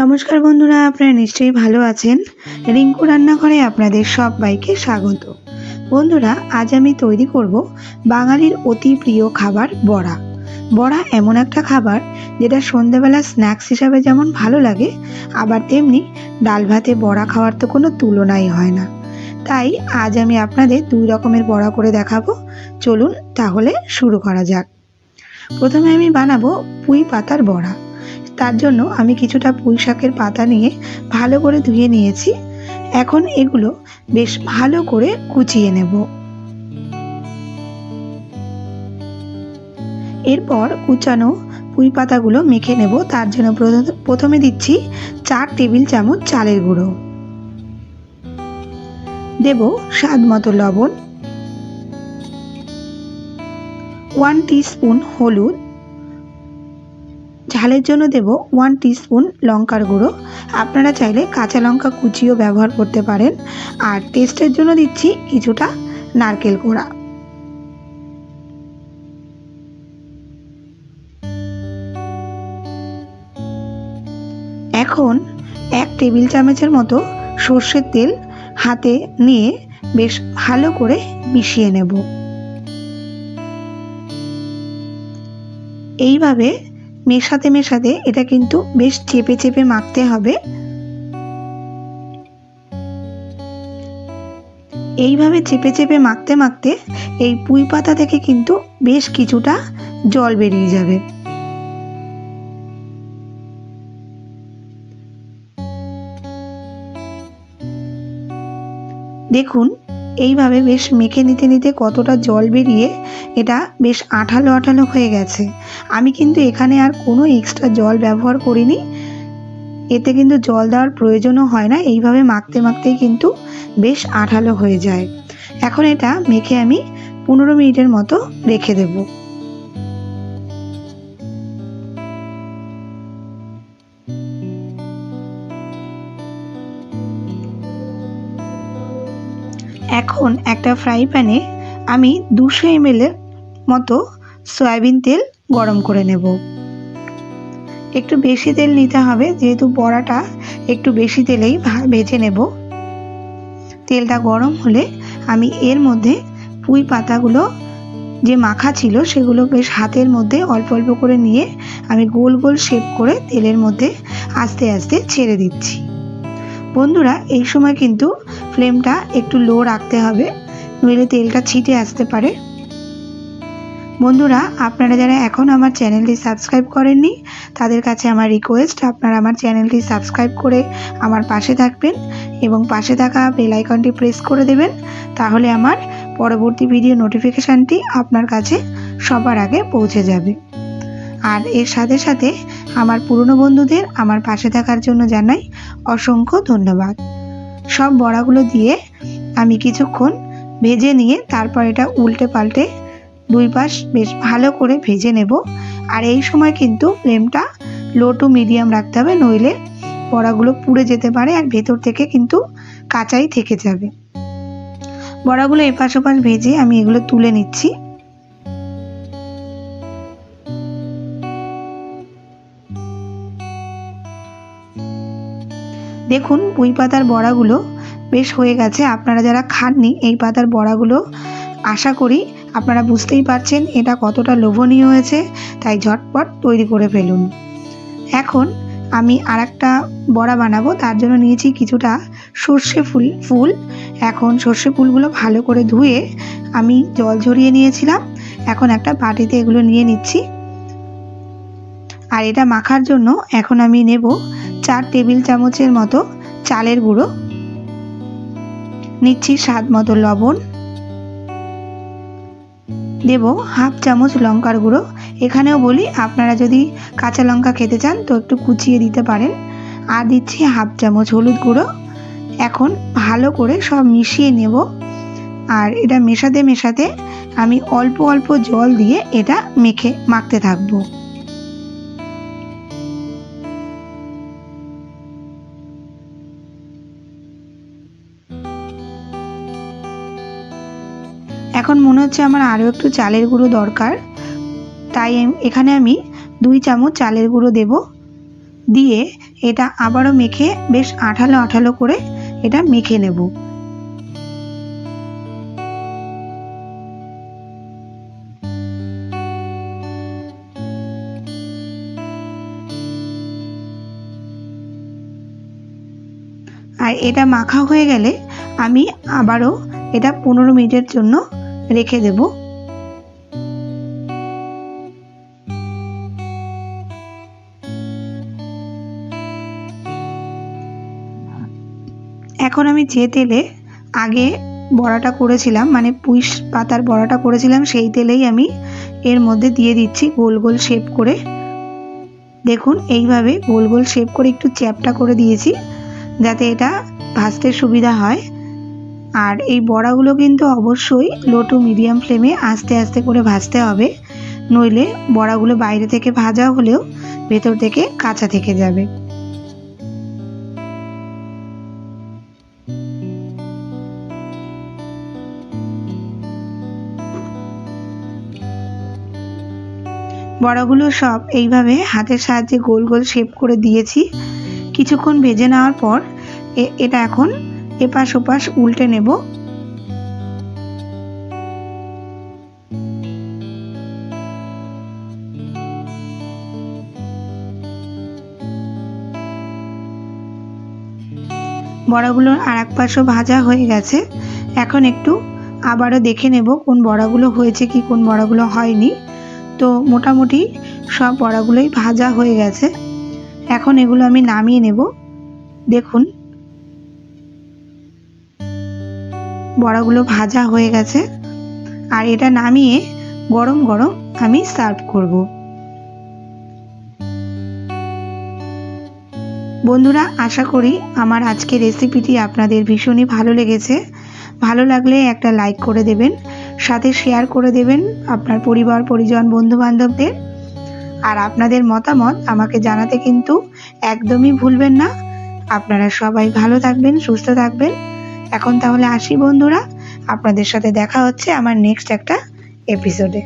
নমস্কার বন্ধুরা, আপনারা নিশ্চয়ই ভালো আছেন? রিঙ্কু রান্নাঘরে আপনাদের সবাইকে স্বাগত। বন্ধুরা, আজ আমি তৈরি করব বাঙালির অতি প্রিয় খাবার বড়া। বড়া এমন একটা খাবার যেটা সন্ধেবেলা স্ন্যাক্স হিসাবে যেমন ভালো লাগে, আবার তেমনি ডাল ভাতে বড়া খাওয়ার তো কোনো তুলনাই হয় না। তাই আজ আমি আপনাদের দুই রকমের বড়া করে দেখাবো। চলুন তাহলে শুরু করা যাক। প্রথমে আমি বানাবো পুঁই পাতার বড়া। তার জন্য আমি কিছুটা পুঁই শাকের পাতা নিয়ে ভালো করে ধুয়ে নিয়েছি। এখন এগুলো বেশ ভালো করে কুচিয়ে নেব। এরপর কুচানো পুঁই পাতাগুলো মেখে নেব। তার জন্য প্রথ- প্রথমে দিচ্ছি চার টেবিল চামচ চালের গুঁড়ো। দেব স্বাদ মতো লবণ। ওয়ান স্পুন হলুদ। ঝালের জন্য দেব ওয়ান স্পুন লঙ্কার গুঁড়ো। আপনারা চাইলে কাঁচা লঙ্কা কুচিও ব্যবহার করতে পারেন। আর টেস্টের জন্য দিচ্ছি কিছুটা নারকেল কোড়া। এখন এক টেবিল চামচের মতো সর্ষের তেল হাতে নিয়ে বেশ ভালো করে মিশিয়ে নেব। এইভাবে মেশাতে মেশাতে এটা কিন্তু বেশ চেপে চেপে মাখতে হবে। এইভাবে চেপে চেপে মাখতে মাখতে এই পুঁই পাতা থেকে কিন্তু বেশ কিছুটা জল বেরিয়ে যাবে। দেখুন এইভাবে বেশ মেখে নিতে নিতে কতটা জল বেরিয়ে এটা বেশ আঠালো আঠালো হয়ে গেছে। আমি কিন্তু এখানে আর কোনো এক্সট্রা জল ব্যবহার করিনি। এতে কিন্তু জল দেওয়ার প্রয়োজনও হয় না, এইভাবে মাখতে মাখতেই কিন্তু বেশ আঠালো হয়ে যায়। এখন এটা মেখে আমি পনেরো মিনিটের মতো রেখে দেব। এখন একটা ফ্রাই প্যানে আমি দুশো এমএলের মতো সয়াবিন তেল গরম করে নেব। একটু বেশি তেল নিতে হবে, যেহেতু বড়াটা একটু বেশি তেলেই ভেজে নেব। তেলটা গরম হলে আমি এর মধ্যে পুঁই পাতাগুলো যে মাখা ছিল সেগুলো বেশ হাতের মধ্যে অল্প অল্প করে নিয়ে আমি গোল গোল শেপ করে তেলের মধ্যে আস্তে আস্তে ছেড়ে দিচ্ছি। বন্ধুরা, এই সময় কিন্তু ফ্লেমটা একটু লো রাখতে হবে, নইলে তেলটা ছিটে আসতে পারে। বন্ধুরা, আপনারা যারা এখন আমার চ্যানেলটি সাবস্ক্রাইব করেননি, তাদের কাছে আমার রিকোয়েস্ট আপনারা আমার চ্যানেলটি সাবস্ক্রাইব করে আমার পাশে থাকবেন এবং পাশে থাকা বেল আইকনটি প্রেস করে দেবেন, তাহলে আমার পরবর্তী ভিডিও নোটিফিকেশানটি আপনার কাছে সবার আগে পৌঁছে যাবে। আর এর সাথে সাথে আমার পুরনো বন্ধুদের আমার পাশে থাকার জন্য জানাই অসংখ্য ধন্যবাদ। সব বড়াগুলো দিয়ে আমি কিছুক্ষণ ভেজে নিয়ে তারপর এটা উল্টে পাল্টে দুই পাশ বেশ ভালো করে ভেজে নেব। আর এই সময় কিন্তু ফ্লেমটা লো টু মিডিয়াম রাখতে হবে, নইলে বড়াগুলো পুড়ে যেতে পারে আর ভেতর থেকে কিন্তু কাঁচাই থেকে যাবে। বড়াগুলো এপাশ ওপাশ ভেজে আমি এগুলো তুলে নিচ্ছি। দেখুন, পুঁই পাতার বড়াগুলো বেশ হয়ে গেছে। আপনারা যারা খাননি এই পাতার বড়াগুলো, আশা করি আপনারা বুঝতেই পারছেন এটা কতটা লোভনীয় হয়েছে। তাই ঝটপট তৈরি করে ফেলুন। এখন আমি আর একটা বড়া বানাবো। তার জন্য নিয়েছি কিছুটা সর্ষে ফুল ফুল। এখন সর্ষে ফুলগুলো ভালো করে ধুয়ে আমি জল ঝরিয়ে নিয়েছিলাম। এখন একটা বাটিতে এগুলো নিয়ে নিচ্ছি। আর এটা মাখার জন্য এখন আমি নেব চার টেবিল চামচের মতো চালের গুঁড়ো। নিচ্ছি স্বাদ মতো লবণ। দেব হাফ চামচ লঙ্কার গুঁড়ো। এখানেও বলি, আপনারা যদি কাঁচা লঙ্কা খেতে চান তো একটু কুচিয়ে দিতে পারেন। আর দিচ্ছি হাফ চামচ হলুদ গুঁড়ো। এখন ভালো করে সব মিশিয়ে নেব। আর এটা মেশাতে মেশাতে আমি অল্প অল্প জল দিয়ে এটা মেখে, মাখতে থাকব। এখন মনে হচ্ছে আমার আরও একটু চালের গুঁড়ো দরকার। তাই এখানে আমি দুই চামচ চালের গুঁড়ো দেব। দিয়ে এটা আবারও মেখে বেশ আঠালো আঠালো করে এটা মেখে নেব। আর এটা মাখা হয়ে গেলে আমি আবারও এটা পনেরো মিনিটের জন্য রেখে দেব। এখন আমি যে তেলে আগে বড়াটা করেছিলাম মানে পুঁইশ পাতার বড়াটা করেছিলাম, সেই তেলেই আমি এর মধ্যে দিয়ে দিচ্ছি গোল গোল শেপ করে। দেখুন, এইভাবে গোল গোল শেপ করে একটু চ্যাপটা করে দিয়েছি, যাতে এটা ভাজতে সুবিধা হয়। আর এই বড়াগুলো কিন্তু অবশ্যই লো টু মিডিয়াম ফ্লেমে আস্তে আস্তে করে ভাজতে হবে। নইলে বড়াগুলো বাইরে থেকে ভাজা হলেও ভেতর থেকে কাঁচা থেকে যাবে। বড়াগুলো সব এইভাবে হাতের সাহায্যে গোল গোল শেপ করে দিয়েছি। কিছুক্ষণ ভেজে নেওয়ার পর এটা এখন এপাশ ওপাশ উল্টে নেব। বড়াগুলো আর এক পাশও ভাজা হয়ে গেছে। এখন একটু আবারও দেখে নেব কোন বড়াগুলো হয়েছে কি, কোন বড়াগুলো হয়নি। তো মোটামুটি সব বড়াগুলোই ভাজা হয়ে গেছে। এখন এগুলো আমি নামিয়ে নেব। দেখুন। বড়াগুলো ভাজা হয়ে গেছে। আর এটা নামিয়ে গরম গরম আমি সার্ভ করব। বন্ধুরা, আশা করি আমার আজকে রেসিপিটি আপনাদের ভীষণই ভালো লেগেছে। ভালো লাগলে একটা লাইক করে দেবেন, সাথে শেয়ার করে দেবেন আপনার পরিবার, পরিজন বন্ধু বান্ধবদের আর আপনাদের মতামত আমাকে জানাতে কিন্তু একদমই ভুলবেন না। আপনারা সবাই ভালো থাকবেন, সুস্থ থাকবেন। এখন তাহলে আসি বন্ধুরা। আপনাদের সাথে দেখা হচ্ছে আমার নেক্সট একটা এপিসোডে